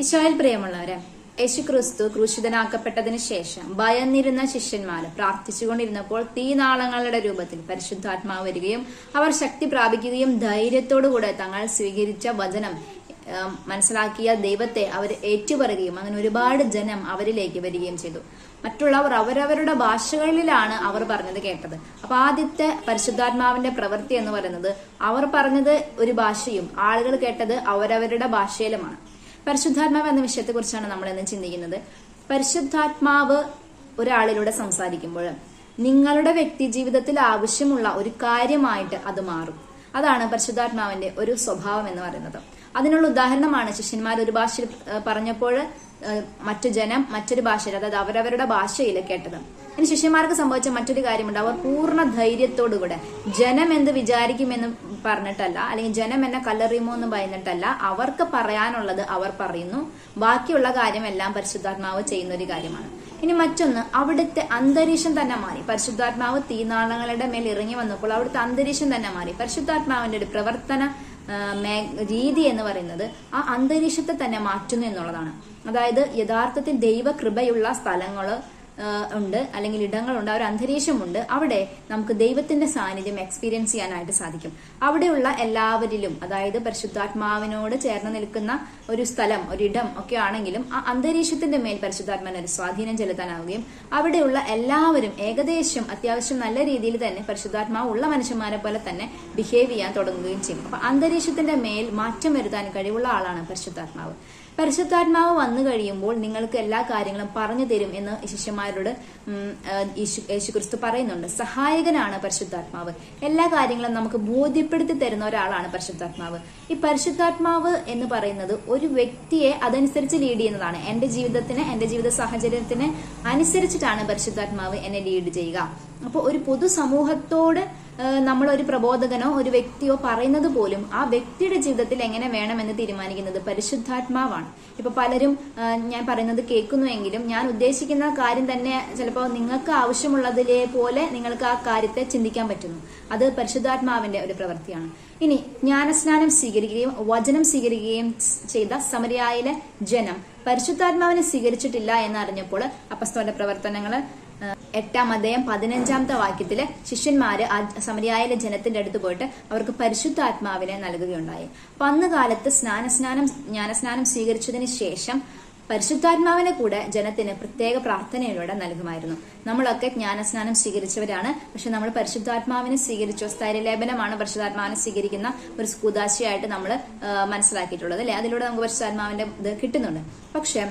ഈശോയിൽ പ്രിയമുള്ളവരെ യേശു ക്രിസ്തു ക്രൂശിതനാക്കപ്പെട്ടതിന് ശേഷം ഭയന്നിരുന്ന ശിഷ്യന്മാര് പ്രാർത്ഥിച്ചുകൊണ്ടിരുന്നപ്പോൾ തീനാളങ്ങളുടെ രൂപത്തിൽ പരിശുദ്ധാത്മാവ് വരികയും അവർ ശക്തി പ്രാപിക്കുകയും ധൈര്യത്തോടുകൂടെ തങ്ങൾ സ്വീകരിച്ച വചനം മനസ്സിലാക്കിയ ദൈവത്തെ അവർ ഏറ്റുപറയുകയും അങ്ങനെ ഒരുപാട് ജനം അവരിലേക്ക് വരികയും ചെയ്തു. മറ്റുള്ളവർ അവരവരുടെ ഭാഷകളിലാണ് അവർ പറഞ്ഞത് കേട്ടത്. അപ്പൊ ആദ്യത്തെ പരിശുദ്ധാത്മാവിന്റെ പ്രവൃത്തി എന്ന് പറയുന്നത് അവർ പറഞ്ഞത് ഒരു ഭാഷയും ആളുകൾ കേട്ടത് അവരവരുടെ ഭാഷയിലുമാണ്. പരിശുദ്ധാത്മാവ് എന്ന വിഷയത്തെ കുറിച്ചാണ് നമ്മൾ ഇന്ന് ചിന്തിക്കുന്നത്. പരിശുദ്ധാത്മാവ് ഒരാളിലൂടെ സംസാരിക്കുമ്പോൾ നിങ്ങളുടെ വ്യക്തി ജീവിതത്തിൽ ആവശ്യമുള്ള ഒരു കാര്യമായിട്ട് അത് മാറും. അതാണ് പരിശുദ്ധാത്മാവിന്റെ ഒരു സ്വഭാവം എന്ന് പറയുന്നത്. അതിനുള്ള ഉദാഹരണമാണ് ശിഷ്യന്മാർ ഒരു ഭാഷയിൽ പറഞ്ഞപ്പോൾ മറ്റു ജനം മറ്റൊരു ഭാഷയിൽ അതായത് അവരവരുടെ ഭാഷയിൽ കേട്ടത്. ഇനി ശിഷ്യന്മാർക്ക് സംഭവിച്ച മറ്റൊരു കാര്യമുണ്ട്. അവർ പൂർണ ധൈര്യത്തോടുകൂടെ ജനം എന്ത് വിചാരിക്കുമെന്ന് പറഞ്ഞിട്ടല്ല അല്ലെങ്കിൽ ജനം എന്നെ കല്ലെറിയുമോ എന്ന് പറഞ്ഞിട്ടല്ല അവർക്ക് പറയാനുള്ളത് അവർ പറയുന്നു. ബാക്കിയുള്ള കാര്യം കാര്യമെല്ലാം പരിശുദ്ധാത്മാവ് ചെയ്യുന്ന ഒരു കാര്യമാണ്. ഇനി മറ്റൊന്ന് അവിടുത്തെ അന്തരീക്ഷം തന്നെ മാറി. പരിശുദ്ധാത്മാവ് തീനാളങ്ങളുടെ മേൽ ഇറങ്ങി വന്നപ്പോൾ അവിടുത്തെ അന്തരീക്ഷം തന്നെ മാറി. പരിശുദ്ധാത്മാവിന്റെ ഒരു പ്രവർത്തന രീതി എന്ന് പറയുന്നത് ആ അന്തരീക്ഷത്തെ തന്നെ മാറ്റുന്നു എന്നുള്ളതാണ്. അതായത് യഥാർത്ഥത്തിൽ ദൈവകൃപയുള്ള സ്ഥലങ്ങൾ ഉണ്ട്. അല്ലെങ്കിൽ ഇടങ്ങളുണ്ട്. ആ ഒരു അന്തരീക്ഷമുണ്ട്. അവിടെ നമുക്ക് ദൈവത്തിന്റെ സാന്നിധ്യം എക്സ്പീരിയൻസ് ചെയ്യാനായിട്ട് സാധിക്കും. അവിടെയുള്ള എല്ലാവരിലും അതായത് പരിശുദ്ധാത്മാവിനോട് ചേർന്ന് നിൽക്കുന്ന ഒരു സ്ഥലം ഒരിടം ഒക്കെ ആണെങ്കിലും ആ അന്തരീക്ഷത്തിന്റെ മേൽ പരിശുദ്ധാത്മാവിന് ഒരു സ്വാധീനം ചെലുത്താനാവുകയും അവിടെയുള്ള എല്ലാവരും ഏകദേശം അത്യാവശ്യം നല്ല രീതിയിൽ തന്നെ പരിശുദ്ധാത്മാവ് ഉള്ള മനുഷ്യന്മാരെ പോലെ തന്നെ ബിഹേവ് ചെയ്യാൻ തുടങ്ങുകയും ചെയ്യും. അപ്പൊ അന്തരീക്ഷത്തിന്റെ മേൽ മാറ്റം വരുത്താൻ കഴിവുള്ള ആളാണ് പരിശുദ്ധാത്മാവ്. പരിശുദ്ധാത്മാവ് വന്നു കഴിയുമ്പോൾ നിങ്ങൾക്ക് എല്ലാ കാര്യങ്ങളും പറഞ്ഞു തരും എന്ന് ശിഷ്യന്മാരോട് യേശുക്രിസ്തു പറയുന്നുണ്ട്. സഹായകനാണ് പരിശുദ്ധാത്മാവ്. എല്ലാ കാര്യങ്ങളും നമുക്ക് ബോധ്യപ്പെടുത്തി തരുന്ന ഒരാളാണ് പരിശുദ്ധാത്മാവ്. ഈ പരിശുദ്ധാത്മാവ് എന്ന് പറയുന്നത് ഒരു വ്യക്തിയെ അതനുസരിച്ച് ലീഡ് ചെയ്യുന്നതാണ്. എന്റെ ജീവിതത്തിന് എന്റെ ജീവിത സാഹചര്യത്തിന് അനുസരിച്ചിട്ടാണ് പരിശുദ്ധാത്മാവ് എന്നെ ലീഡ് ചെയ്യുക. അപ്പോൾ ഒരു പൊതുസമൂഹത്തോട് സമൂഹത്തോട് നമ്മൾ ഒരു പ്രബോധകനോ ഒരു വ്യക്തിയോ പറയുന്നത് പോലും ആ വ്യക്തിയുടെ ജീവിതത്തിൽ എങ്ങനെ വേണമെന്ന് തീരുമാനിക്കുന്നത് പരിശുദ്ധാത്മാവാണ്. ഇപ്പൊ പലരും ഞാൻ പറയുന്നത് കേൾക്കുന്നുവെങ്കിലും ഞാൻ ഉദ്ദേശിക്കുന്ന കാര്യം തന്നെ ചിലപ്പോൾ നിങ്ങൾക്ക് ആവശ്യമുള്ളതിലെ പോലെ നിങ്ങൾക്ക് ആ കാര്യത്തെ ചിന്തിക്കാൻ പറ്റുന്നു. അത് പരിശുദ്ധാത്മാവിന്റെ ഒരു പ്രവൃത്തിയാണ്. ഇനി ജ്ഞാനസ്നാനം സ്വീകരിക്കുകയും വചനം സ്വീകരിക്കുകയും ചെയ്ത സമരിയായിലെ ജനം പരിശുദ്ധാത്മാവിനെ സ്വീകരിച്ചിട്ടില്ല എന്നറിഞ്ഞപ്പോൾ അപ്പസ്തോന്റെ പ്രവർത്തനങ്ങൾ എട്ടാം അദ്ദേഹം പതിനഞ്ചാമത്തെ വാക്യത്തിൽ ശിഷ്യന്മാര് സമരിയായിലെ ജനത്തിന്റെ അടുത്ത് പോയിട്ട് അവർക്ക് പരിശുദ്ധാത്മാവിനെ നൽകുകയുണ്ടായി. അപ്പൊ അന്ന് കാലത്ത് സ്നാനസ്നാനം ജ്ഞാനസ്നാനം സ്വീകരിച്ചതിന് ശേഷം പരിശുദ്ധാത്മാവിനെ കൂടെ ജനത്തിന് പ്രത്യേക പ്രാർത്ഥനയിലൂടെ നൽകുമായിരുന്നു. നമ്മളൊക്കെ ജ്ഞാനസ്നാനം സ്വീകരിച്ചവരാണ്. പക്ഷെ നമ്മൾ പരിശുദ്ധാത്മാവിനെ സ്വീകരിച്ചു. സ്ഥൈര്യലേപനമാണ് പരിശുദ്ധാത്മാവിനെ സ്വീകരിക്കുന്ന ഒരു സ്കൂതാശയായിട്ട് നമ്മൾ മനസ്സിലാക്കിയിട്ടുള്ളത്. അല്ലെ? അതിലൂടെ നമുക്ക് പരിശുദ്ധാത്മാവിന്റെ ഇത് കിട്ടുന്നുണ്ട്. പക്ഷെ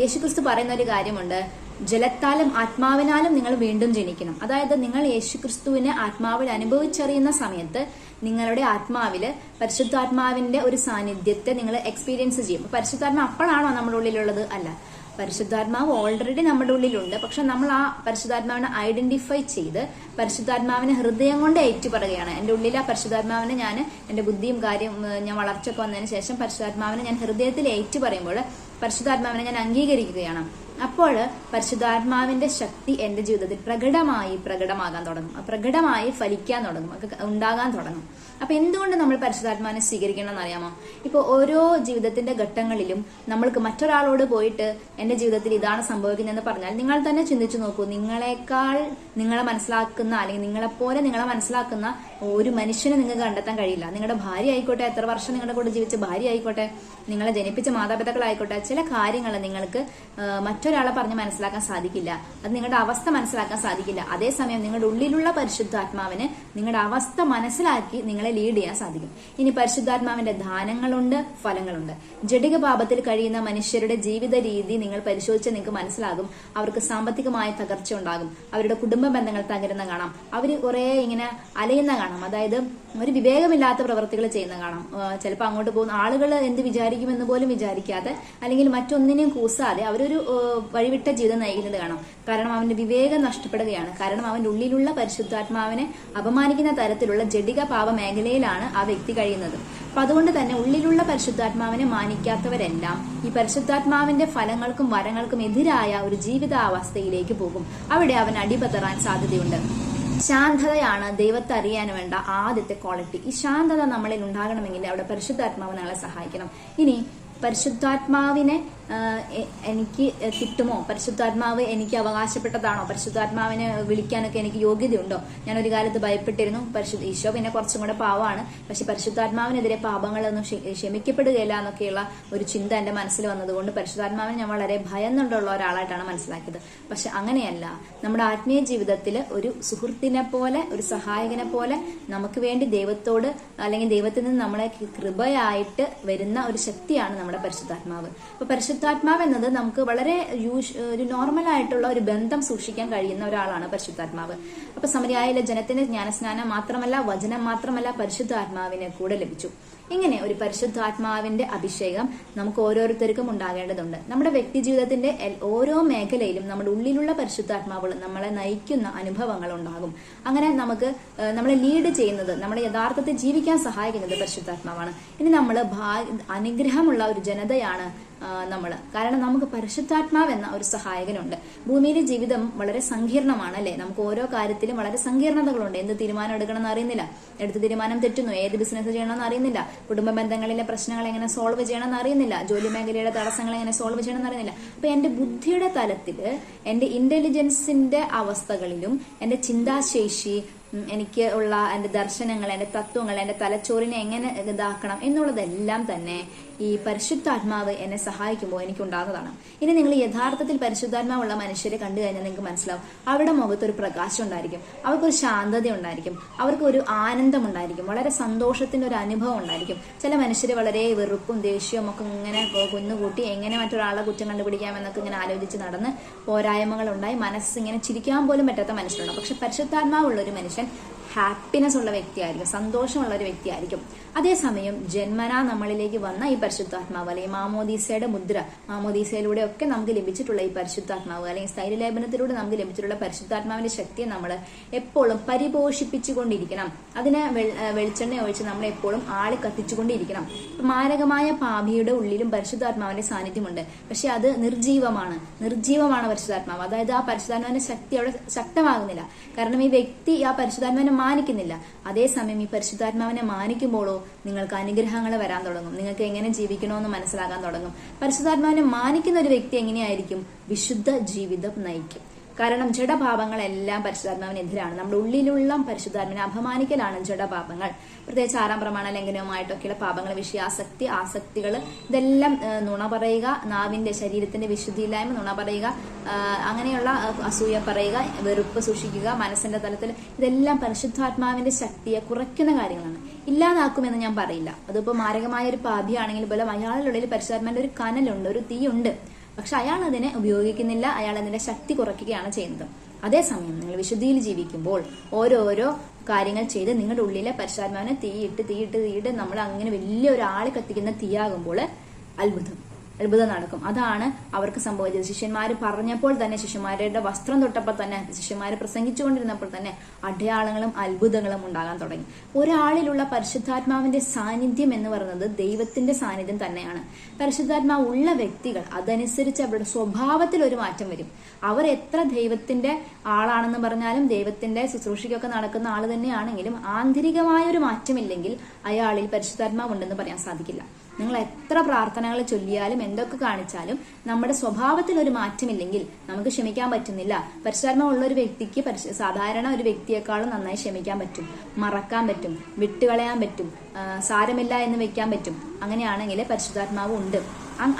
യേശുക്രിസ്തു പറയുന്ന ഒരു കാര്യമുണ്ട്. ജലത്താലും ആത്മാവിനാലും നിങ്ങൾ വീണ്ടും ജനിക്കണം. അതായത് നിങ്ങൾ യേശുക്രിസ്തുവിനെ ആത്മാവിൽ അനുഭവിച്ചറിയുന്ന സമയത്ത് നിങ്ങളുടെ ആത്മാവിൽ പരിശുദ്ധാത്മാവിന്റെ ഒരു സാന്നിധ്യത്തെ നിങ്ങൾ എക്സ്പീരിയൻസ് ചെയ്യും. പരിശുദ്ധാത്മാ അപ്പോഴാണോ നമ്മുടെ ഉള്ളിലുള്ളത്? അല്ല. പരിശുദ്ധാത്മാവ് ഓൾറെഡി നമ്മുടെ ഉള്ളിലുണ്ട്. പക്ഷെ നമ്മൾ ആ പരിശുദ്ധാത്മാവിനെ ഐഡന്റിഫൈ ചെയ്ത് പരിശുദ്ധാത്മാവിനെ ഹൃദയം കൊണ്ട് ഏറ്റുപറയുകയാണ്. എന്റെ ഉള്ളിൽ ആ പരിശുദ്ധാത്മാവിനെ ഞാൻ എന്റെ ബുദ്ധിയും കാര്യം ഞാൻ വളർച്ചയൊക്കെ വന്നതിന് ശേഷം പരിശുദ്ധാത്മാവിനെ ഞാൻ ഹൃദയത്തിൽ ഏറ്റുപറയുമ്പോൾ പരിശുദ്ധാത്മാവിനെ ഞാൻ അംഗീകരിക്കുകയാണ്. അപ്പോൾ പരിശുദ്ധാത്മാവിന്റെ ശക്തി എന്റെ ജീവിതത്തിൽ പ്രകടമായി പ്രകടമാകാൻ തുടങ്ങും. പ്രകടമായി ഫലിക്കാൻ തുടങ്ങും. ഉണ്ടാകാൻ തുടങ്ങും. അപ്പൊ എന്തുകൊണ്ട് നമ്മൾ പരിശുദ്ധാത്മാവിനെ സ്വീകരിക്കണം എന്നറിയാമോ ഇപ്പൊ ഓരോ ജീവിതത്തിന്റെ ഘട്ടങ്ങളിലും നമ്മൾക്ക് മറ്റൊരാളോട് പോയിട്ട് എന്റെ ജീവിതത്തിൽ ഇതാണ് സംഭവിക്കുന്നതെന്ന് പറഞ്ഞാൽ നിങ്ങൾ തന്നെ ചിന്തിച്ചു നോക്കൂ. നിങ്ങളെക്കാൾ നിങ്ങളെ മനസ്സിലാക്കുന്ന അല്ലെങ്കിൽ നിങ്ങളെപ്പോലെ നിങ്ങളെ മനസ്സിലാക്കുന്ന ഒരു മനുഷ്യനെ നിങ്ങൾക്ക് കണ്ടെത്താൻ കഴിയില്ല. നിങ്ങളുടെ ഭാര്യ ആയിക്കോട്ടെ എത്ര വർഷം നിങ്ങളുടെ കൂടെ ജീവിച്ച ഭാര്യ ആയിക്കോട്ടെ നിങ്ങളെ ജനിപ്പിച്ച മാതാപിതാക്കളായിക്കോട്ടെ ചില കാര്യങ്ങൾ നിങ്ങൾക്ക് മറ്റൊരാളെ പറഞ്ഞ് മനസ്സിലാക്കാൻ സാധിക്കില്ല. അത് നിങ്ങളുടെ അവസ്ഥ മനസ്സിലാക്കാൻ സാധിക്കില്ല. അതേസമയം നിങ്ങളുടെ ഉള്ളിലുള്ള പരിശുദ്ധാത്മാവിന് നിങ്ങളുടെ അവസ്ഥ മനസ്സിലാക്കി നിങ്ങളെ ലീഡ് ചെയ്യാൻ സാധിക്കും. ഇനി പരിശുദ്ധാത്മാവിന്റെ ദാനങ്ങളുണ്ട് ഫലങ്ങളുണ്ട്. ജടിക പാപത്തിൽ കഴിയുന്ന മനുഷ്യരുടെ ജീവിത രീതി നിങ്ങൾ പരിശോധിച്ച് നിങ്ങൾക്ക് മനസ്സിലാകും. അവർക്ക് സാമ്പത്തികമായ തകർച്ച ഉണ്ടാകും. അവരുടെ കുടുംബ ബന്ധങ്ങൾ തകരുന്ന കാണാം. അവർ കുറെ ഇങ്ങനെ അലയുന്ന കാണാം. അതായത് ഒരു വിവേകമില്ലാത്ത പ്രവർത്തികൾ ചെയ്യുന്ന കാണാം. ചിലപ്പോൾ അങ്ങോട്ട് പോകുന്ന ആളുകൾ എന്ത് വിചാരിക്കുമെന്ന് പോലും വിചാരിക്കാതെ അല്ലെങ്കിൽ മറ്റൊന്നിനെയും കൂസാതെ അവരൊരു വഴിവിട്ട ജീവിതം നയിക്കുന്നത് കാണാം. കാരണം അവന്റെ വിവേകം നഷ്ടപ്പെടുകയാണ്. കാരണം അവന്റെ ഉള്ളിലുള്ള പരിശുദ്ധാത്മാവിനെ അപമാനിക്കുന്ന തരത്തിലുള്ള ജഡിക പാപ മേഖലയിലാണ് ആ വ്യക്തി കഴിയുന്നത്. അപ്പൊ അതുകൊണ്ട് തന്നെ ഉള്ളിലുള്ള പരിശുദ്ധാത്മാവിനെ മാനിക്കാത്തവരെല്ലാം ഈ പരിശുദ്ധാത്മാവിന്റെ ഫലങ്ങൾക്കും വരങ്ങൾക്കും എതിരായ ഒരു ജീവിതാവസ്ഥയിലേക്ക് പോകും. അവിടെ അവൻ അടിപതറാൻ സാധ്യതയുണ്ട്. ശാന്തതയാണ് ദൈവത്തെ അറിയാൻ വേണ്ട ആദ്യത്തെ ക്വാളിറ്റി ഈ ശാന്തത നമ്മളിൽ ഉണ്ടാകണമെങ്കിൽ അവിടെ പരിശുദ്ധാത്മാവ് നമ്മളെ സഹായിക്കണം. ഇനി പരിശുദ്ധാത്മാവിനെ എനിക്ക് കിട്ടുമോ? പരിശുദ്ധാത്മാവ് എനിക്ക് അവകാശപ്പെട്ടതാണോ? പരിശുദ്ധാത്മാവിനെ വിളിക്കാനൊക്കെ എനിക്ക് യോഗ്യതയുണ്ടോ? ഞാൻ ഒരു കാലത്ത് ഭയപ്പെട്ടിരുന്നു. പരിശുദ്ധ ഈശോ പിന്നെ കുറച്ചും കൂടെ പാവമാണ്. പക്ഷെ പരിശുദ്ധാത്മാവിനെതിരെ പാപങ്ങളൊന്നും ക്ഷ- ക്ഷമിക്കപ്പെടുകയില്ല എന്നൊക്കെയുള്ള ഒരു ചിന്ത എന്റെ മനസ്സിൽ വന്നതുകൊണ്ട് പരിശുദ്ധാത്മാവിനെ ഞാൻ വളരെ ഭയന്നുണ്ടുള്ള ഒരാളായിട്ടാണ് മനസ്സിലാക്കിയത്. പക്ഷെ അങ്ങനെയല്ല. നമ്മുടെ ആത്മീയ ജീവിതത്തിൽ ഒരു സുഹൃത്തിനെ പോലെ ഒരു സഹായകനെ പോലെ നമുക്ക് വേണ്ടി ദൈവത്തോട് അല്ലെങ്കിൽ ദൈവത്തിൽ നിന്ന് നമ്മളെ കൃപയായിട്ട് വരുന്ന ഒരു ശക്തിയാണ് നമ്മുടെ പരിശുദ്ധാത്മാവ്. അപ്പൊ പരിശുദ്ധാത്മാവ് എന്നത് നമുക്ക് വളരെ യൂഷ് ഒരു നോർമൽ ആയിട്ടുള്ള ഒരു ബന്ധം സൂക്ഷിക്കാൻ കഴിയുന്ന ഒരാളാണ് പരിശുദ്ധാത്മാവ്. അപ്പൊ സമരിയായിലെ ജനത്തിന് ജ്ഞാനസ്നാനം മാത്രമല്ല വചനം മാത്രമല്ല പരിശുദ്ധാത്മാവിനെ കൂടെ ലഭിച്ചു. ഇങ്ങനെ ഒരു പരിശുദ്ധാത്മാവിന്റെ അഭിഷേകം നമുക്ക് ഓരോരുത്തർക്കും ഉണ്ടാകേണ്ടതുണ്ട്. നമ്മുടെ വ്യക്തി ജീവിതത്തിന്റെ ഓരോ മേഖലയിലും നമ്മുടെ ഉള്ളിലുള്ള പരിശുദ്ധാത്മാവ് നമ്മളെ നയിക്കുന്ന അനുഭവങ്ങൾ ഉണ്ടാകും. അങ്ങനെ നമുക്ക് നമ്മളെ ലീഡ് ചെയ്യുന്നത് നമ്മളെ യഥാർത്ഥത്തിൽ ജീവിക്കാൻ സഹായിക്കുന്നത് പരിശുദ്ധാത്മാവാണ്. ഇനി നമ്മൾ അനുഗ്രഹമുള്ള ഒരു ജനതയാണ് നമ്മൾ കാരണം നമുക്ക് പരിശുദ്ധാത്മാവ് എന്ന ഒരു സഹായകനുണ്ട്. ഭൂമിയിലെ ജീവിതം വളരെ സങ്കീർണമാണ് അല്ലെ? നമുക്ക് ഓരോ കാര്യത്തിലും വളരെ സങ്കീർണതകളുണ്ട്. എന്ത് തീരുമാനം എടുക്കണമെന്ന് അറിയുന്നില്ല. എടുത്ത തീരുമാനം തെറ്റുന്നു. ഏത് ബിസിനസ് ചെയ്യണമെന്ന് അറിയുന്നില്ല. കുടുംബ ബന്ധങ്ങളിലെ പ്രശ്നങ്ങൾ എങ്ങനെ സോൾവ് ചെയ്യണമെന്ന് അറിയുന്നില്ല. ജോലി മേഖലയുടെ തടസ്സങ്ങൾ എങ്ങനെ സോൾവ് ചെയ്യണം എന്ന് അറിയുന്നില്ല. അപ്പൊ എന്റെ ബുദ്ധിയുടെ തലത്തിൽ എന്റെ ഇന്റലിജൻസിന്റെ അവസ്ഥകളിലും എന്റെ ചിന്താശേഷി എനിക്ക് ഉള്ള എന്റെ ദർശനങ്ങൾ എന്റെ തത്വങ്ങൾ എന്റെ തലച്ചോറിനെ എങ്ങനെ ഇതാക്കണം എന്നുള്ളതെല്ലാം തന്നെ ഈ പരിശുദ്ധാത്മാവ് എന്നെ സഹായിക്കുമ്പോൾ എനിക്കുണ്ടാകുന്നതാണ്. ഇനി നിങ്ങൾ യഥാർത്ഥത്തിൽ പരിശുദ്ധാത്മാവുള്ള മനുഷ്യരെ കണ്ടു കഴിഞ്ഞാൽ നിങ്ങൾക്ക് മനസ്സിലാവും. അവരുടെ മുഖത്ത് ഒരു പ്രകാശം ഉണ്ടായിരിക്കും. അവർക്കൊരു ശാന്തത ഉണ്ടായിരിക്കും. അവർക്ക് ഒരു ആനന്ദം ഉണ്ടായിരിക്കും വളരെ സന്തോഷത്തിന്റെ ഒരു അനുഭവം ഉണ്ടായിരിക്കും. ചില മനുഷ്യർ വളരെ വെറുപ്പും ദേഷ്യവും ഒക്കെ ഇങ്ങനെ കുന്നുകൂട്ടി എങ്ങനെ മറ്റൊരാളെ കുറ്റം കണ്ടുപിടിക്കാമെന്നൊക്കെ ഇങ്ങനെ ആലോചിച്ച് നടന്ന് പോരായ്മകൾ ഉണ്ടായി മനസ്സിങ്ങനെ ചിരിക്കാൻ പോലും പറ്റാത്ത മനുഷ്യരുണ്ടാവും പക്ഷെ പരിശുദ്ധാത്മാവുള്ള ഒരു മനുഷ്യൻ dicen ഹാപ്പിനെസ് ഉള്ള വ്യക്തിയായിരിക്കും സന്തോഷമുള്ള ഒരു വ്യക്തിയായിരിക്കും. അതേസമയം ജന്മനാ നമ്മളിലേക്ക് വന്ന ഈ പരിശുദ്ധാത്മാവ് അല്ലെങ്കിൽ മാമോദീസയുടെ മുദ്ര മാമോദീസയിലൂടെ ഒക്കെ നമുക്ക് ലഭിച്ചിട്ടുള്ള ഈ പരിശുദ്ധാത്മാവ് അല്ലെങ്കിൽ സ്ഥൈര്യലേപനത്തിലൂടെ നമുക്ക് ലഭിച്ചിട്ടുള്ള പരിശുദ്ധാത്മാവിന്റെ ശക്തിയെ നമ്മൾ എപ്പോഴും പരിപോഷിപ്പിച്ചുകൊണ്ടിരിക്കണം. അതിനെ വെളിച്ചെണ്ണ ഒഴിച്ച് നമ്മൾ എപ്പോഴും ആളി കത്തിച്ചുകൊണ്ടിരിക്കണം. മാരകമായ പാപിയുടെ ഉള്ളിലും പരിശുദ്ധാത്മാവിന്റെ സാന്നിധ്യമുണ്ട്. പക്ഷെ അത് നിർജീവമാണ്. നിർജീവമാണ് പരിശുദ്ധാത്മാവ്. അതായത് ആ പരിശുദ്ധാത്മാവിന്റെ ശക്തി അവിടെ ശക്തമാകുന്നില്ല. കാരണം ഈ വ്യക്തി ആ പരിശുദ്ധാത്മാവിനെ മാനിക്കുന്നില്ല. അതേസമയം ഈ പരിശുദ്ധാത്മാവിനെ മാനിക്കുമ്പോഴോ നിങ്ങൾക്ക് അനുഗ്രഹങ്ങൾ വരാൻ തുടങ്ങും. നിങ്ങൾക്ക് എങ്ങനെ ജീവിക്കണമെന്ന് മനസ്സിലാക്കാൻ തുടങ്ങും. പരിശുദ്ധാത്മാവിനെ മാനിക്കുന്ന ഒരു വ്യക്തി എങ്ങനെയായിരിക്കും? വിശുദ്ധ ജീവിതം നയിക്കും. കാരണം ജഡഭാവങ്ങളെല്ലാം പരിശുദ്ധാത്മാവിനെതിരാണ്. നമ്മുടെ ഉള്ളിലുള്ള പരിശുദ്ധാത്മാവിനെ അപമാനിക്കലാണ് ജഡഭാവങ്ങൾ. പ്രത്യേകിച്ച് ആറാം പ്രമാണ ലംഘനവുമായിട്ടൊക്കെയുള്ള പാപങ്ങൾ വിഷയാസക്തി ആസക്തികൾ ഇതെല്ലാം നുണ പറയുക നാവിന്റെ ശരീരത്തിന്റെ വിശുദ്ധിയില്ലായ്മ നുണ പറയുക അങ്ങനെയുള്ള അസൂയ പറയുക വെറുപ്പ് സൂക്ഷിക്കുക മനസ്സിന്റെ തലത്തിൽ ഇതെല്ലാം പരിശുദ്ധാത്മാവിന്റെ ശക്തിയെ കുറയ്ക്കുന്ന കാര്യങ്ങളാണ്. ഇല്ലാതാക്കുമെന്ന് ഞാൻ പറയില്ല. അതിപ്പോ മാരകമായ ഒരു പാപിയാണെങ്കിൽ പോലും അയാളുടെ ഉള്ളിൽ പരിശുദ്ധാത്മാവിന്റെ ഒരു കനലുണ്ട് ഒരു തീയുണ്ട്. പക്ഷെ അയാൾ അതിനെ ഉപയോഗിക്കുന്നില്ല അയാൾ അതിന്റെ ശക്തി കുറയ്ക്കുകയാണ് ചെയ്യുന്നത്. അതേസമയം നിങ്ങൾ വിശുദ്ധിയിൽ ജീവിക്കുമ്പോൾ ഓരോരോ കാര്യങ്ങൾ ചെയ്ത് നിങ്ങളുടെ ഉള്ളിലെ പരിശാത്മാവിനെ തീയിട്ട് തീയിട്ട് തീയിട്ട് നമ്മൾ അങ്ങനെ വലിയ ഒരാളെ കത്തിക്കുന്ന തീയാകുമ്പോൾ അത്ഭുതം. അത്ഭുതം നടക്കും അതാണ് അവർക്ക് സംഭവിച്ചത്. ശിഷ്യന്മാർ പറഞ്ഞപ്പോൾ തന്നെ ശിഷ്യന്മാരുടെ വസ്ത്രം തൊട്ടപ്പോൾ തന്നെ ശിഷ്യന്മാർ പ്രസംഗിച്ചുകൊണ്ടിരുന്നപ്പോൾ തന്നെ അടയാളങ്ങളും അത്ഭുതങ്ങളും ഉണ്ടാകാൻ തുടങ്ങി. ഒരാളിലുള്ള പരിശുദ്ധാത്മാവിന്റെ സാന്നിധ്യം എന്ന് പറയുന്നത് ദൈവത്തിന്റെ സാന്നിധ്യം തന്നെയാണ്. പരിശുദ്ധാത്മാവ് ഉള്ള വ്യക്തികൾ അതനുസരിച്ച് അവരുടെ സ്വഭാവത്തിൽ ഒരു മാറ്റം വരും. അവർ എത്ര ദൈവത്തിന്റെ ആളാണെന്ന് പറഞ്ഞാലും ദൈവത്തിന്റെ ശുശ്രൂഷയ്ക്കൊക്കെ നടക്കുന്ന ആൾ തന്നെയാണെങ്കിലും ആന്തരികമായ ഒരു മാറ്റമില്ലെങ്കിൽ അയാളിൽ പരിശുദ്ധാത്മാവ് ഉണ്ടെന്ന് പറയാൻ സാധിക്കില്ല. നിങ്ങൾ എത്ര പ്രാർത്ഥനകൾ ചൊല്ലിയാലും എന്തൊക്കെ കാണിച്ചാലും നമ്മുടെ സ്വഭാവത്തിൽ ഒരു മാറ്റമില്ലെങ്കിൽ നമുക്ക് ക്ഷമിക്കാൻ പറ്റുന്നില്ല. പരിശുദ്ധാത്മാവ് ഉള്ള ഒരു വ്യക്തിക്ക് സാധാരണ ഒരു വ്യക്തിയെക്കാളും നന്നായി ക്ഷമിക്കാൻ പറ്റും. മറക്കാൻ പറ്റും. വിട്ടുകളയാൻ പറ്റും. സാരമില്ല എന്ന് വെക്കാൻ പറ്റും. അങ്ങനെയാണെങ്കിൽ പരിശുദ്ധാത്മാവ് ഉണ്ട്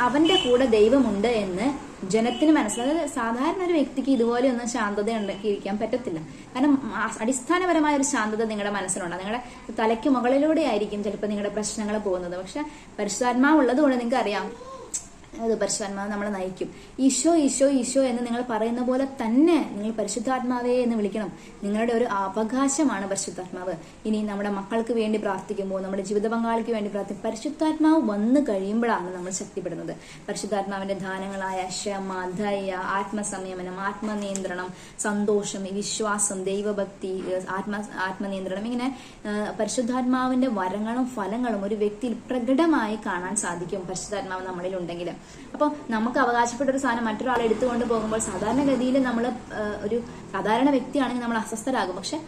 അവന്റെ കൂടെ ദൈവമുണ്ട് എന്ന് ജനത്തിന് മനസ്സിലായത് സാധാരണ ഒരു വ്യക്തിക്ക് ഇതുപോലെയൊന്നും ശാന്തത ഉണ്ടാക്കിയിരിക്കാൻ പറ്റത്തില്ല. കാരണം അടിസ്ഥാനപരമായ ഒരു ശാന്തത നിങ്ങളുടെ മനസ്സിലുണ്ട്. നിങ്ങളുടെ തലയ്ക്ക് മുകളിലൂടെ ആയിരിക്കും ചിലപ്പോൾ നിങ്ങളുടെ പ്രശ്നങ്ങൾ പോകുന്നത്. പക്ഷെ പരിശുദ്ധാത്മാവ് ഉള്ളത് കൊണ്ട് നിങ്ങൾക്ക് അറിയാം അത് പരിശുദ്ധാത്മാവ് നമ്മളെ നയിക്കും. ഈശോ ഈശോ ഈശോ എന്ന് നിങ്ങൾ പറയുന്ന പോലെ തന്നെ നിങ്ങൾ പരിശുദ്ധാത്മാവേ എന്ന് വിളിക്കണം. നിങ്ങളുടെ ഒരു അവകാശമാണ് പരിശുദ്ധാത്മാവ്. ഇനി നമ്മുടെ മക്കൾക്ക് വേണ്ടി പ്രാർത്ഥിക്കുമ്പോൾ നമ്മുടെ ജീവിത പങ്കാളിക്ക് വേണ്ടി പ്രാർത്ഥിക്കും പരിശുദ്ധാത്മാവ് വന്നു കഴിയുമ്പോഴാണ് നമ്മൾ ശക്തിപ്പെടുന്നത്. പരിശുദ്ധാത്മാവിന്റെ ദാനങ്ങളായ ക്ഷമ ധൈര്യ ആത്മസംയമനം ആത്മനിയന്ത്രണം സന്തോഷം വിശ്വാസം ദൈവഭക്തി ആത്മ ആത്മനിയന്ത്രണം ഇങ്ങനെ പരിശുദ്ധാത്മാവിന്റെ വരങ്ങളും ഫലങ്ങളും ഒരു വ്യക്തിയിൽ പ്രകടമായി കാണാൻ സാധിക്കും പരിശുദ്ധാത്മാവ് നമ്മളിൽ ഉണ്ടെങ്കിൽ. അപ്പോൾ നമുക്ക് അവകാശപ്പെട്ട ഒരു സാധനം മറ്റൊരാളെ എടുത്തുകൊണ്ട് പോകുമ്പോൾ സാധാരണഗതിയിൽ നമ്മൾ ഒരു സാധാരണ വ്യക്തിയാണെങ്കിൽ നമ്മൾ അസ്വസ്ഥരാകും. പക്ഷെ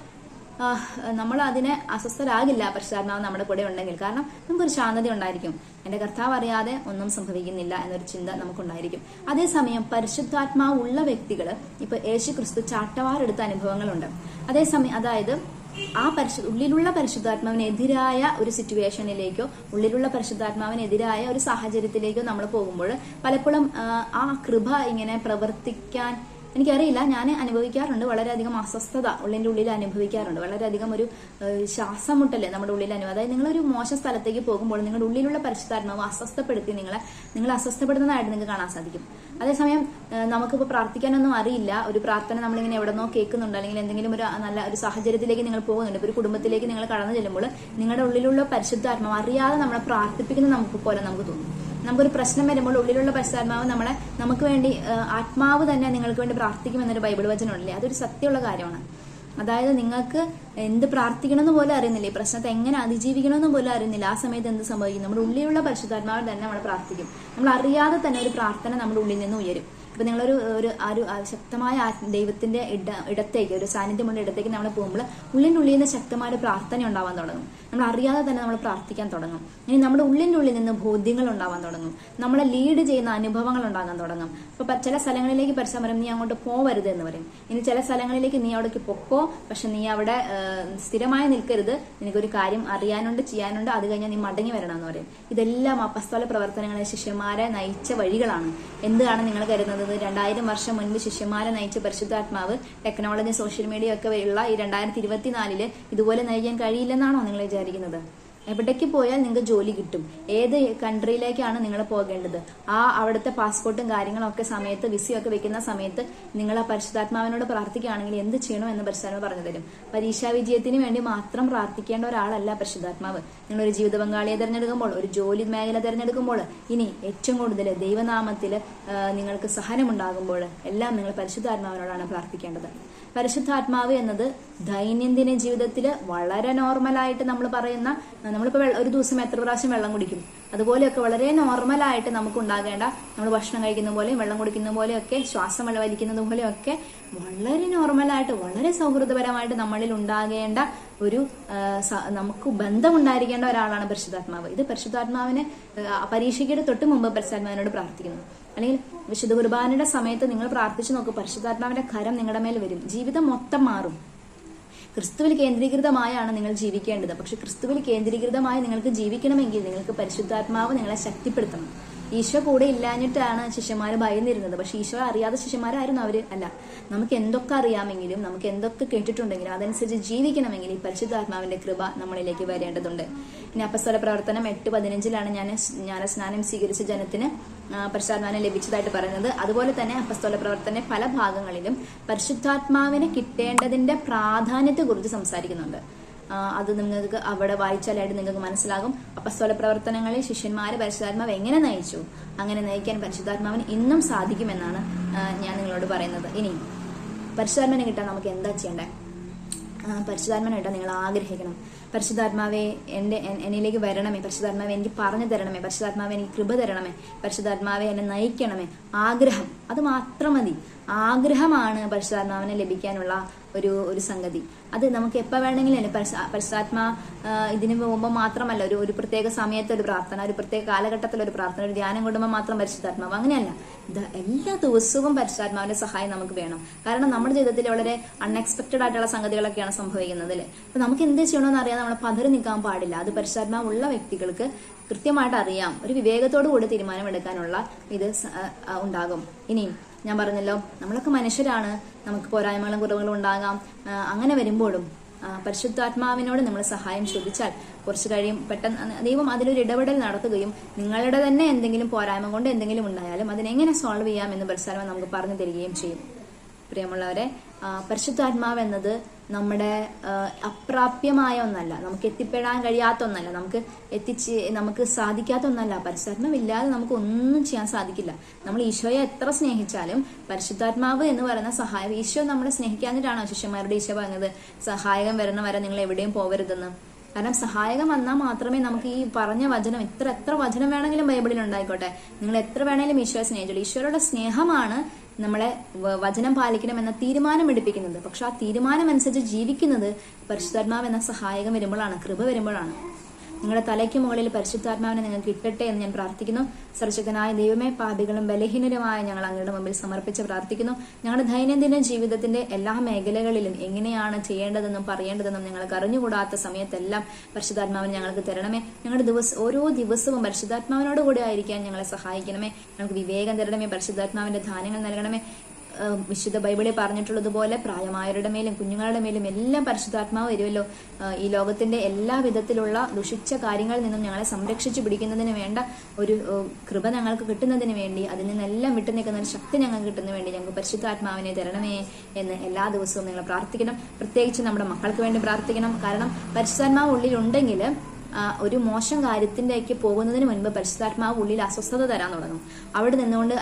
നമ്മൾ അതിനെ അസ്വസ്ഥരാകില്ല. പരിശുദ്ധാത്മാവ് നമ്മുടെ കൂടെ ഉണ്ടെങ്കിൽ. കാരണം നമുക്കൊരു ശാന്തത ഉണ്ടായിരിക്കും. എന്റെ കർത്താവ് അറിയാതെ ഒന്നും സംഭവിക്കുന്നില്ല എന്നൊരു ചിന്ത നമുക്കുണ്ടായിരിക്കും. അതേസമയം പരിശുദ്ധാത്മാവ് ഉള്ള വ്യക്തികൾ ഇപ്പൊ യേശു ക്രിസ്തു ചാട്ടവാറെടുത്ത അനുഭവങ്ങളുണ്ട്. അതേസമയം അതായത് ആ പരിശു ഉള്ളിലുള്ള പരിശുദ്ധാത്മാവിനെതിരായ ഒരു സിറ്റുവേഷനിലേക്കോ ഉള്ളിലുള്ള പരിശുദ്ധാത്മാവിനെതിരായ ഒരു സാഹചര്യത്തിലേക്കോ നമ്മൾ പോകുമ്പോൾ പലപ്പോഴും ആ, കൃപ ഇങ്ങനെ പ്രവർത്തിക്കാൻ എനിക്കറിയില്ല. ഞാൻ അനുഭവിക്കാറുണ്ട് വളരെയധികം അസ്വസ്ഥത ഉള്ളിന്റെ ഉള്ളിൽ അനുഭവിക്കാറുണ്ട്. വളരെയധികം ഒരു ശ്വാസം മുട്ടല്ലേ നമ്മുടെ ഉള്ളിൽ അനുഭവം അതായത് നിങ്ങളൊരു മോശം സ്ഥലത്തേക്ക് പോകുമ്പോൾ നിങ്ങളുടെ ഉള്ളിലുള്ള പരിശുദ്ധാത്മാവ് അസ്വസ്ഥപ്പെടുത്തി നിങ്ങളെ നിങ്ങൾ അസ്വസ്ഥപ്പെടുന്നതായിട്ട് നിങ്ങൾക്ക് കാണാൻ സാധിക്കും. അതേസമയം നമുക്കിപ്പോൾ പ്രാർത്ഥിക്കാനൊന്നും അറിയില്ല. ഒരു പ്രാർത്ഥന നമ്മളിങ്ങനെ എവിടെന്നോ കേൾക്കുന്നുണ്ട്. അല്ലെങ്കിൽ എന്തെങ്കിലും ഒരു നല്ല ഒരു സാഹചര്യത്തിലേക്ക് നിങ്ങൾ പോകുന്നുണ്ട്. ഒരു കുടുംബത്തിലേക്ക് നിങ്ങൾ കടന്നു ചെല്ലുമ്പോൾ നിങ്ങളുടെ ഉള്ളിലുള്ള പരിശുദ്ധാത്മാവ് അറിയാതെ നമ്മളെ പ്രാർത്ഥിപ്പിക്കുന്നത് നമുക്ക് പോലെ നമുക്ക് തോന്നും. നമുക്കൊരു പ്രശ്നം വരുമ്പോൾ ഉള്ളിലുള്ള പരിശുദ്ധാത്മാവ് നമ്മളെ നമുക്ക് വേണ്ടി ആത്മാവ് തന്നെ നിങ്ങൾക്ക് വേണ്ടി പ്രാർത്ഥിക്കുമെന്നൊരു ബൈബിൾ വചനമുണ്ടല്ലേ? അതൊരു സത്യമുള്ള കാര്യമാണ്. അതായത് നിങ്ങൾക്ക് എന്ത് പ്രാർത്ഥിക്കണമെന്ന് പോലും അറിയുന്നില്ല. ഈ പ്രശ്നത്തെ എങ്ങനെ അതിജീവിക്കണമെന്ന് പോലും അറിയുന്നില്ല. ആ സമയത്ത് എന്ത് സംഭവിക്കും? നമ്മുടെ ഉള്ളിലുള്ള പരിശുദ്ധാത്മാവ് തന്നെ നമ്മൾ പ്രാർത്ഥിക്കും. നമ്മൾ അറിയാതെ തന്നെ ഒരു പ്രാർത്ഥന നമ്മുടെ ഉള്ളിൽ നിന്ന് ഉയരും. ഇപ്പൊ നിങ്ങളൊരു ഒരു ഒരു ശക്തമായ ദൈവത്തിന്റെ ഇട ഇടത്തേക്ക് ഒരു സാന്നിധ്യമുള്ള ഇടത്തേക്ക് നമ്മൾ പോകുമ്പോൾ ഉള്ളിന്റെ ഉള്ളിൽ നിന്ന് ശക്തമായ പ്രാർത്ഥന ഉണ്ടാവാൻ തുടങ്ങും. നമ്മൾ അറിയാതെ തന്നെ നമ്മൾ പ്രാർത്ഥിക്കാൻ തുടങ്ങും. ഇനി നമ്മുടെ ഉള്ളിന്റെ ഉള്ളിൽ നിന്ന് ബോധ്യങ്ങൾ ഉണ്ടാവാൻ തുടങ്ങും. നമ്മളെ ലീഡ് ചെയ്യുന്ന അനുഭവങ്ങൾ ഉണ്ടാകാൻ തുടങ്ങും. ഇപ്പൊ ചില സ്ഥലങ്ങളിലേക്ക് പരിശ്രമം പറയും നീ അങ്ങോട്ട് പോവരുത് എന്ന് പറയും. ഇനി ചില സ്ഥലങ്ങളിലേക്ക് നീ അവിടേക്ക് പൊക്കോ പക്ഷെ നീ അവിടെ സ്ഥിരമായി നിൽക്കരുത്. നിനക്കൊരു കാര്യം അറിയാനുണ്ട് ചെയ്യാനുണ്ട്. അത് കഴിഞ്ഞാൽ നീ മടങ്ങി വരണം എന്ന് പറയും. ഇതെല്ലാം അപ്പസ്തോല പ്രവർത്തനങ്ങളെ ശിഷ്യന്മാരെ നയിച്ച വഴികളാണ്. എന്താണ് നിങ്ങൾ കരുതുന്നത്? രണ്ടായിരം വർഷം മുൻപ് ശിഷ്യന്മാരെ നയിച്ച പരിശുദ്ധാത്മാവ് ടെക്നോളജി സോഷ്യൽ മീഡിയ ഒക്കെ ഉള്ള ഈ രണ്ടായിരത്തി ഇരുപത്തിനാലിൽ ഇതുപോലെ നയിക്കാൻ കഴിയില്ലെന്നാണോ നിങ്ങൾ വിചാരിക്കുന്നത് എവിടേക്ക് പോയാൽ നിങ്ങൾക്ക് ജോലി കിട്ടും. ഏത് കൺട്രിയിലേക്കാണ് നിങ്ങൾ പോകേണ്ടത്? ആ അവിടുത്തെ പാസ്പോർട്ടും കാര്യങ്ങളും ഒക്കെ സമയത്ത് വിസയൊക്കെ വെക്കുന്ന സമയത്ത് നിങ്ങൾ ആ പരിശുദ്ധാത്മാവിനോട് പ്രാർത്ഥിക്കുകയാണെങ്കിൽ എന്ത് ചെയ്യണം എന്ന് പരിശുദ്ധാത്മാവ് പറഞ്ഞു തരും. പരീക്ഷാ വിജയത്തിന് വേണ്ടി മാത്രം പ്രാർത്ഥിക്കേണ്ട ഒരാളല്ല പരിശുദ്ധാത്മാവ്. നിങ്ങൾ ഒരു ജീവിത പങ്കാളിയെ തിരഞ്ഞെടുക്കുമ്പോൾ ഒരു ജോലി മേഖല തിരഞ്ഞെടുക്കുമ്പോൾ ഇനി ഏറ്റവും കൂടുതൽ ദൈവനാമത്തിൽ നിങ്ങൾക്ക് സഹനമുണ്ടാകുമ്പോൾ എല്ലാം നിങ്ങൾ പരിശുദ്ധാത്മാവിനോടാണ് പ്രാർത്ഥിക്കേണ്ടത്. പരിശുദ്ധാത്മാവ് എന്നത് ദൈനംദിന ജീവിതത്തിൽ വളരെ നോർമലായിട്ട് നമ്മൾ പറയുന്ന നമ്മളിപ്പോൾ ഒരു ദിവസം എത്ര പ്രാവശ്യം വെള്ളം കുടിക്കും? അതുപോലെയൊക്കെ വളരെ നോർമലായിട്ട് നമുക്ക് ഉണ്ടാകേണ്ട നമ്മൾ ഭക്ഷണം കഴിക്കുന്ന പോലെയും വെള്ളം കുടിക്കുന്ന പോലെയൊക്കെ ശ്വാസം വലിക്കുന്നത് പോലെയൊക്കെ വളരെ നോർമലായിട്ട് വളരെ സൗഹൃദപരമായിട്ട് നമ്മളിൽ ഉണ്ടാകേണ്ട ഒരു നമുക്ക് ബന്ധമുണ്ടായിരിക്കേണ്ട ഒരാളാണ് പരിശുദ്ധാത്മാവ്. ഇത് പരിശുദ്ധാത്മാവിനെ പരീക്ഷയ്ക്കിട്ട് തൊട്ട് മുമ്പ് പരിശുദ്ധാത്മാവിനോട് പ്രാർത്ഥിക്കുന്നു. അല്ലെങ്കിൽ വിശുദ്ധ കുർബാനയുടെ സമയത്ത് നിങ്ങൾ പ്രാർത്ഥിച്ചു നോക്കൂ പരിശുദ്ധാത്മാവിന്റെ കരം നിങ്ങളുടെ മേൽ വരും. ജീവിതം മൊത്തം മാറും. ക്രിസ്തുവിൽ കേന്ദ്രീകൃതമായാണ് നിങ്ങൾ ജീവിക്കേണ്ടത്. പക്ഷെ ക്രിസ്തുവിൽ കേന്ദ്രീകൃതമായി നിങ്ങൾക്ക് ജീവിക്കണമെങ്കിൽ നിങ്ങൾക്ക് പരിശുദ്ധാത്മാവ് നിങ്ങളെ ശക്തിപ്പെടുത്തണം. ഈശോ കൂടെ ഇല്ലാഞ്ഞിട്ടാണ് ശിഷ്യന്മാർ ഭയന്നിരുന്നത്. പക്ഷെ ഈശോ അറിയാതെ ശിഷ്യന്മാരായിരുന്നു അവർ. അല്ല നമുക്ക് എന്തൊക്കെ അറിയാമെങ്കിലും നമുക്ക് എന്തൊക്കെ കേട്ടിട്ടുണ്ടെങ്കിലും അതനുസരിച്ച് ജീവിക്കണമെങ്കിൽ ഈ പരിശുദ്ധാത്മാവിന്റെ കൃപ നമ്മളിലേക്ക് വരേണ്ടതുണ്ട്. ഇനി അപ്പസ്വല പ്രവർത്തനം എട്ട് പതിനഞ്ചിലാണ് ഞാൻ ജ്ഞാനസ്നാനം സ്വീകരിച്ച ജനത്തിന് പരിശുദ്ധാത്മാവിനെ ലഭിച്ചതായിട്ട് പറയുന്നത്. അതുപോലെ തന്നെ അപ്പസ്തോല പ്രവർത്തന പല ഭാഗങ്ങളിലും പരിശുദ്ധാത്മാവിന് കിട്ടേണ്ടതിന്റെ പ്രാധാന്യത്തെക്കുറിച്ച് സംസാരിക്കുന്നുണ്ട്. അത് നിങ്ങൾക്ക് അവിടെ വായിച്ചാലായിട്ട് നിങ്ങൾക്ക് മനസ്സിലാകും. അപ്പസ്തോല പ്രവർത്തനങ്ങളിൽ ശിഷ്യന്മാരെ പരിശുദ്ധാത്മാവ് എങ്ങനെ നയിച്ചു? അങ്ങനെ നയിക്കാൻ പരിശുദ്ധാത്മാവിന് ഇന്നും സാധിക്കുമെന്നാണ് ഞാൻ നിങ്ങളോട് പറയുന്നത്. ഇനി പരിശുദ്ധാത്മാവിനെ കിട്ടാൻ നമുക്ക് എന്താ ചെയ്യേണ്ടേ? ആ, പരിശുദ്ധാത്മാനായിട്ട് നിങ്ങൾ ആഗ്രഹിക്കണം. പരിശുദ്ധാത്മാവെ എന്റെ എന്നിലേക്ക് വരണമേ. പരിശുദ്ധാത്മാവെ എനിക്ക് പറഞ്ഞു തരണമേ. പരിശുദ്ധാത്മാവെ എനിക്ക് കൃപ തരണമേ. പരിശുദ്ധാത്മാവെ എന്നെ നയിക്കണമേ. ആഗ്രഹം. അത് മാത്രം മതി. ആഗ്രഹമാണ് പരിശുദ്ധാത്മാവിനെ ലഭിക്കാനുള്ള ഒരു ഒരു സംഗതി. അത് നമുക്ക് എപ്പോൾ വേണമെങ്കിലും പരിശുദ്ധാത്മാ ഇതിന് പോകുമ്പോൾ മാത്രമല്ല ഒരു ഒരു പ്രത്യേക സമയത്ത് ഒരു പ്രാർത്ഥന ഒരു പ്രത്യേക കാലഘട്ടത്തിൽ ഒരു പ്രാർത്ഥന ഒരു ധ്യാനം കൂടുമ്പോൾ മാത്രം പരിശുദ്ധാത്മാവ്. അങ്ങനെയല്ല. എല്ലാ ദിവസവും പരിശുദ്ധാത്മാവിന്റെ സഹായം നമുക്ക് വേണം. കാരണം നമ്മുടെ ജീവിതത്തിൽ വളരെ അൺഎക്സ്പെക്റ്റഡ് ആയിട്ടുള്ള സംഗതികളൊക്കെയാണ് സംഭവിക്കുന്നത് അല്ലേ? അപ്പൊ നമുക്ക് എന്ത് ചെയ്യണമെന്ന് അറിയാൻ നമ്മൾ പതറി നിൽക്കാൻ പാടില്ല. അത് പരിശുദ്ധാത്മാവ് ഉള്ള വ്യക്തികൾക്ക് കൃത്യമായിട്ട് അറിയാം. ഒരു വിവേകത്തോടു കൂടി തീരുമാനമെടുക്കാനുള്ള ഇത് ഉണ്ടാകും. ഇനിയും ഞാൻ പറഞ്ഞല്ലോ നമ്മളൊക്കെ മനുഷ്യരാണ്. നമുക്ക് പോരായ്മകളും കുറവുകളും ഉണ്ടാകാം. അങ്ങനെ വരുമ്പോഴും പരിശുദ്ധാത്മാവിനോട് നമ്മൾ സഹായം ചോദിച്ചാൽ കുറച്ച് കഴിയും. പെട്ടെന്ന് ദൈവം അതിലൊരു ഇടപെടൽ നടത്തുകയും നിങ്ങളുടെ തന്നെ എന്തെങ്കിലും പോരായ്മ കൊണ്ട് എന്തെങ്കിലും ഉണ്ടായാലും അതിനെങ്ങനെ സോൾവ് ചെയ്യാം എന്ന് പരിശുദ്ധാത്മ നമുക്ക് പറഞ്ഞു തരികയും ചെയ്യും. പ്രിയമുള്ളവരെ പരിശുദ്ധാത്മാവ് എന്നത് നമ്മുടെ അപ്രാപ്യമായ ഒന്നല്ല. നമുക്ക് എത്തിപ്പെടാൻ കഴിയാത്ത ഒന്നല്ല. നമുക്ക് എത്തിച്ച് നമുക്ക് സാധിക്കാത്ത ഒന്നല്ല. പരിശുദ്ധാത്മാവില്ലാതെ നമുക്ക് ഒന്നും ചെയ്യാൻ സാധിക്കില്ല. നമ്മൾ ഈശോയെ എത്ര സ്നേഹിച്ചാലും പരിശുദ്ധാത്മാവ് എന്ന് പറയുന്ന സഹായം ഈശോ നമ്മളെ സ്നേഹിക്കാഞ്ഞിട്ടാണോ ശിഷ്യന്മാരുടെ ഈശോ പറഞ്ഞത് സഹായകം വരുന്നവരെ നിങ്ങൾ എവിടെയും പോകരുതെന്ന് കാരണം സഹായകം വന്നാൽ മാത്രമേ നമുക്ക് ഈ പറഞ്ഞ വചനം ഇത്ര എത്ര വചനം വേണമെങ്കിലും ബൈബിളിൽ ഉണ്ടായിക്കോട്ടെ. നിങ്ങൾ എത്ര വേണമെങ്കിലും ഈശോയെ സ്നേഹിച്ചോളൂ. ഈശോയുടെ സ്നേഹമാണ് നമ്മളെ വചനം പാലിക്കണമെന്ന തീരുമാനം എടുപ്പിക്കുന്നത് പക്ഷെ ആ തീരുമാനം അനുസരിച്ച് ജീവിക്കുന്നത് പരിശുദ്ധാത്മാവ് എന്ന സഹായകം വരുമ്പോഴാണ് കൃപ വരുമ്പോഴാണ്. നിങ്ങളുടെ തലയ്ക്ക് മുകളിൽ പരിശുദ്ധാത്മാവിനെ നിങ്ങൾക്ക് കിട്ടട്ടെ എന്ന് ഞാൻ പ്രാർത്ഥിക്കുന്നു. സർശക്തനായ ദൈവമേ പാപികളും ബലഹീനരുമായ ഞങ്ങൾ അങ്ങയുടെ മുമ്പിൽ സമർപ്പിച്ച് പ്രാർത്ഥിക്കുന്നു. ഞങ്ങളുടെ ദൈനംദിന ജീവിതത്തിന്റെ എല്ലാ മേഖലകളിലും എങ്ങനെയാണ് ചെയ്യേണ്ടതെന്നും പറയേണ്ടതെന്നും ഞങ്ങൾക്ക് അറിഞ്ഞുകൂടാത്ത സമയത്തെല്ലാം പരിശുദ്ധാത്മാവിനെ ഞങ്ങൾക്ക് തരണമേ. ഞങ്ങളുടെ ദിവസം ഓരോ ദിവസവും പരിശുദ്ധാത്മാവിനോട് കൂടെ ആയിരിക്കാൻ ഞങ്ങളെ സഹായിക്കണമേ. ഞങ്ങൾക്ക് വിവേകം തരണമേ. പരിശുദ്ധാത്മാവിന്റെ ധാന്യങ്ങൾ നൽകണമേ. വിശുദ്ധ ബൈബിളിൽ പറഞ്ഞിട്ടുള്ളതുപോലെ പ്രായമായവരുടെ മേലും കുഞ്ഞുങ്ങളുടെ മേലും എല്ലാം പരിശുദ്ധാത്മാവ് വരുമല്ലോ. ഈ ലോകത്തിന്റെ എല്ലാ വിധത്തിലുള്ള ദുഷിച്ച കാര്യങ്ങളിൽ നിന്നും ഞങ്ങളെ സംരക്ഷിച്ചു പിടിക്കുന്നതിന് വേണ്ട ഒരു കൃപ ഞങ്ങൾക്ക് കിട്ടുന്നതിന് വേണ്ടി അതിൽ നിന്നെല്ലാം വിട്ടു നിൽക്കുന്ന ഒരു ശക്തി ഞങ്ങൾക്ക് കിട്ടുന്നതിന് വേണ്ടി ഞങ്ങൾക്ക് പരിശുദ്ധാത്മാവിനെ തരണമേ എന്ന് എല്ലാ ദിവസവും നിങ്ങൾ പ്രാർത്ഥിക്കണം. പ്രത്യേകിച്ച് നമ്മുടെ മക്കൾക്ക് വേണ്ടി പ്രാർത്ഥിക്കണം. കാരണം പരിശുദ്ധാത്മാവ് ഉള്ളിലുണ്ടെങ്കിൽ ഒരു മോശം കാര്യത്തിലേക്ക് പോകുന്നതിന് മുൻപ് പരിശുദ്ധാത്മാവ് ഉള്ളിൽ അസ്വസ്ഥത തരാൻ തുടങ്ങും. അവിടെ നിന്നുകൊണ്ട്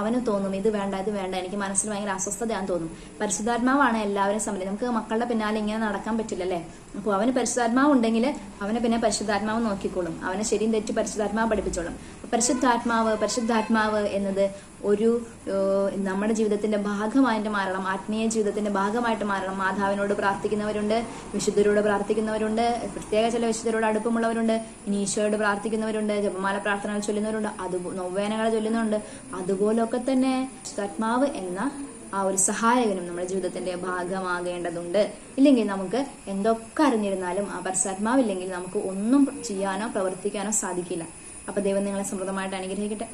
അവന് തോന്നും ഇത് വേണ്ട ഇത് വേണ്ട എനിക്ക് മനസ്സിൽ ഭയങ്കര അസ്വസ്ഥതയാന്ന് തോന്നും. പരിശുദ്ധാത്മാവാണ് എല്ലാവരും സംബന്ധിച്ച്. നമുക്ക് മക്കളുടെ പിന്നാലെ ഇങ്ങനെ നടക്കാൻ പറ്റില്ലല്ലേ? അപ്പോൾ അവന് പരിശുദ്ധാത്മാവ് ഉണ്ടെങ്കിൽ അവനെ പിന്നെ പരിശുദ്ധാത്മാവ് നോക്കിക്കോളും. അവനെ ശരിയും തെറ്റ് പരിശുദ്ധാത്മാവ് പഠിപ്പിച്ചോളും. പരിശുദ്ധാത്മാവ് പരിശുദ്ധാത്മാവ് എന്നത് ഒരു നമ്മുടെ ജീവിതത്തിന്റെ ഭാഗമായിട്ട് മാറണം. ആത്മീയ ജീവിതത്തിന്റെ ഭാഗമായിട്ട് മാറണം. മാതാവിനോട് പ്രാർത്ഥിക്കുന്നവരുണ്ട് വിശുദ്ധരോട് പ്രാർത്ഥിക്കുന്നവരുണ്ട് പ്രത്യേക ചില വിശുദ്ധരോട് അടുപ്പമുള്ളവരുണ്ട് ഇനി ഈശോയോട് പ്രാർത്ഥിക്കുന്നവരുണ്ട് ജപമാല പ്രാർത്ഥനകൾ ചൊല്ലുന്നവരുണ്ട് അത് നൊവേനകൾ ചൊല്ലുന്നുണ്ട് അതുപോലൊക്കെ തന്നെ പരിശുദ്ധാത്മാവ് എന്ന ആ ഒരു സഹായകനും നമ്മുടെ ജീവിതത്തിന്റെ ഭാഗമാകേണ്ടതുണ്ട്. ഇല്ലെങ്കിൽ നമുക്ക് എന്തൊക്കെ അറിഞ്ഞിരുന്നാലും ആ പരസാത്മാവില്ലെങ്കിൽ നമുക്ക് ഒന്നും ചെയ്യാനോ പ്രവർത്തിക്കാനോ സാധിക്കില്ല. അപ്പൊ ദൈവം നിങ്ങളെ സമൃദ്ധമായിട്ട് അനുഗ്രഹിക്കട്ടെ.